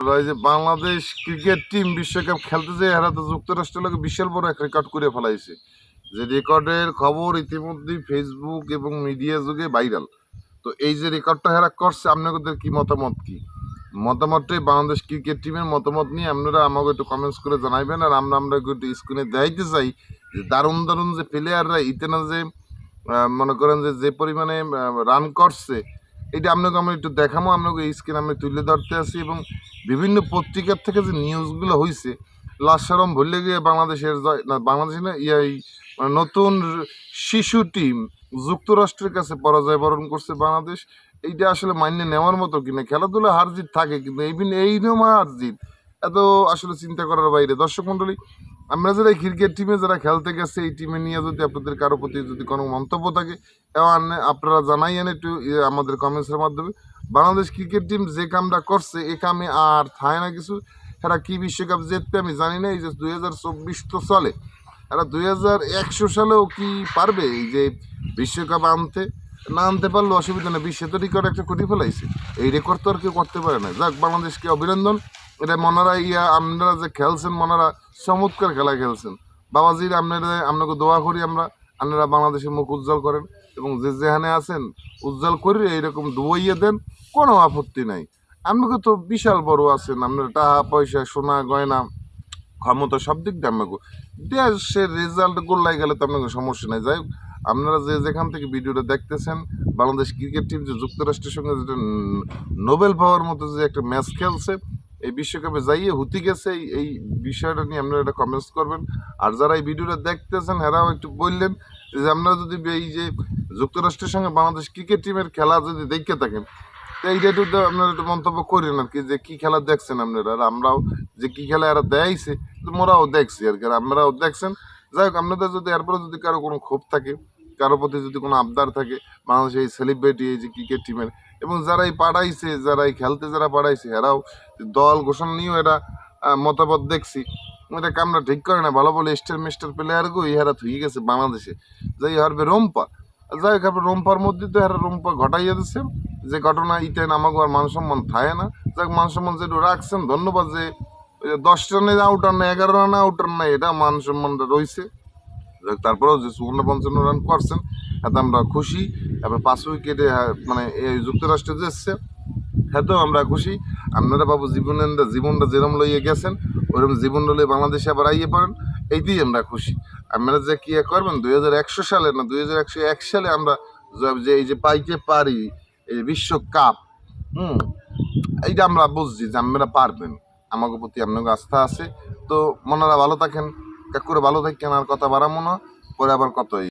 যে Bangladesh cricket team বিশ্বকাপ খেলতে যে এরা তো যুক্তরাষ্ট্রের লোক বিশাল বড় এক রেকর্ড করে ফেলাইছে। যে রেকর্ডের খবর ইতিমধ্যেই ফেসবুক এবং মিডিয়া যুগে ভাইরাল তো এই যে রেকর্ডটা হেরা করছে, আপনাদের কি মতামত কি? মতামতটাই বাংলাদেশ ক্রিকেট টিমের মতামত নিয়ে আপনারা আমাকে একটু কমেন্টস করে জানাইবেন, আর আমরা আমরা একটু স্ক্রিনে দেখাইতে চাই যে দারুণ দারুণ যে প্লেয়াররা ইতে না যে মনে করেন যে যে পরিমাণে রান করছে এটা আপনাকে আমরা একটু দেখাবো আপনাকে এই স্ক্রিন আমি তুলে ধরতে আছি এবং বিভিন্ন পত্রিকার থেকে যে নিউজগুলো হয়েছে লাশারম ভুলে গিয়ে বাংলাদেশের না, বাংলাদেশে না, ইয়া এই মানে নতুন শিশু টিম যুক্তরাষ্ট্রের কাছে পরাজয় বরণ করছে বাংলাদেশ। এইটা আসলে মান্য নেওয়ার মতো কিনা, খেলাধুলা হার জিত থাকে কিন্তু এই এই নিয়ম এত আসলে চিন্তা করার বাইরে। দর্শক মন্ডলী আমরা যারা ক্রিকেট টিমে যারা খেলতে গেছে, এই টিমে নিয়ে যদি আপনাদের কারও প্রতি যদি কোনো মন্তব্য থাকে আপনারা জানাইয়েন একটু ইয়ে আমাদের কমেন্টসের মাধ্যমে। বাংলাদেশ ক্রিকেট টিম যে কামটা করছে, এ কামে আর থায় না কিছু। এরা কি বিশ্বকাপ জিতবে আমি জানি না, এই যে দুই হাজার চব্বিশ তো চলে। এরা দুই হাজার একশো সালেও কি পারবে এই যে বিশ্বকাপ আনতে? না আনতে পারলে অসুবিধা নেই, বিশ্বে তো রেকর্ড একটা করে ফেলাইছে। এই রেকর্ড তো আর কেউ করতে পারে না। যাক, বাংলাদেশকে অভিনন্দন। এটা মনারা ইয়া, আপনারা যে খেলছেন মনারা চমৎকার খেলা খেলছেন। বাবাজির আপনারা, আপনাকে দোয়া করি আমরা, আপনারা বাংলাদেশের মুখ উজ্জ্বল করেন এবং যে যেখানে আছেন উজ্জ্বল করে এইরকম দুয়াইয়ে দেন, কোনো আপত্তি নাই। আপনাকে তো বিশাল বড় আছেন, আপনার টাকা, পয়সা, সোনা, গয়না, ক্ষমতা সব দিক দিয়ে আপনাকে, দেশের রেজাল্ট গোল্লাই গেলে তো আপনাকে সমস্যা নাই। যাই আপনারা যে যেখান থেকে ভিডিওটা দেখতেছেন, বাংলাদেশ ক্রিকেট টিম যে যুক্তরাষ্ট্রের সঙ্গে যেটা নোবেল পাওয়ার মতো যে একটা ম্যাচ খেলছে এই বিশ্বকাপে যাইয়ে হুতি গেছে, এই- বিষয়টা নিয়ে আপনারা একটা কমেন্টস করবেন। আর যারা এই ভিডিওটা দেখতেছেন এরাও একটু বললেন যে আপনারা যদি এই যে যুক্তরাষ্ট্রের সঙ্গে বাংলাদেশ ক্রিকেট টিমের খেলা যদি দেখতে থাকেন, তো এইটা একটু আপনারা একটু মন্তব্য করেন আর কি, যে কী খেলা দেখছেন আপনারা? আর আমরাও যে কী খেলা এরা দেয়াইছে, তো মোরাও দেখছি আর কি, আর আমরাও দেখছেন। যাই হোক, আপনাদের যদি এরপরে যদি কারও কোনো ক্ষোভ থাকে কারও প্রতি যদি কোনো আবদার থাকে বাংলাদেশের এই সেলিব্রিটি এই যে ক্রিকেট টিমের এবং যারা এই পাঠাইছে যারা এই খেলতে যারা পাঠাইছে এরাও দল ঘোষণা নিয়েও এরা মতামত দেখছি। এটা কামরা ঠিক করে না, ভালো বলে স্টার মিস্টার প্লেয়ারকেও ইহারা থুই গেছে বাংলাদেশে। যাই হারবে রম্পা। যাই আপনার রম্পার মধ্যে তো এরা রম্পা ঘটাইয়া দিচ্ছে যে ঘটনা ইটেন আমাকে আর মান সম্মান থাকে না। যাক মান সম্মান যেটু রাখছেন, ধন্যবাদ যে দশ রানে আউটার না, এগারো রানে আউটার না, এটা মান সম্মানটা রয়েছে তারপরেও যে সুবর্ণ পঞ্চান্ন রান করছেন, এতে আমরা খুশি। তারপর পাঁচ উইকেটে মানে এই যুক্তরাষ্ট্রে যে এসছে হ্যাঁ আমরা খুশি। আপনারা বাবু জীবনের জীবনটা যেরম লইয়ে গেছেন ওরকম জীবন লইয়ে বাংলাদেশে আবার আইয়ে পারেন এইতেই আমরা খুশি। আপনারা যে কি করবেন? দুই হাজার একশো সালে না, দুই হাজার একশো এক সালে আমরা যে- যে এই যে পাইতে পারি, এই যে বিশ্বকাপ, হুম, এইটা আমরা বুঝছি যে আপনারা পারবেন। আমাকে প্রতি আপনাকে আস্থা আছে। তো মনারা ভালো থাকেন। কাকুরে ভালো থাকেন আর কথা বাড়ামো না পরে আবার কত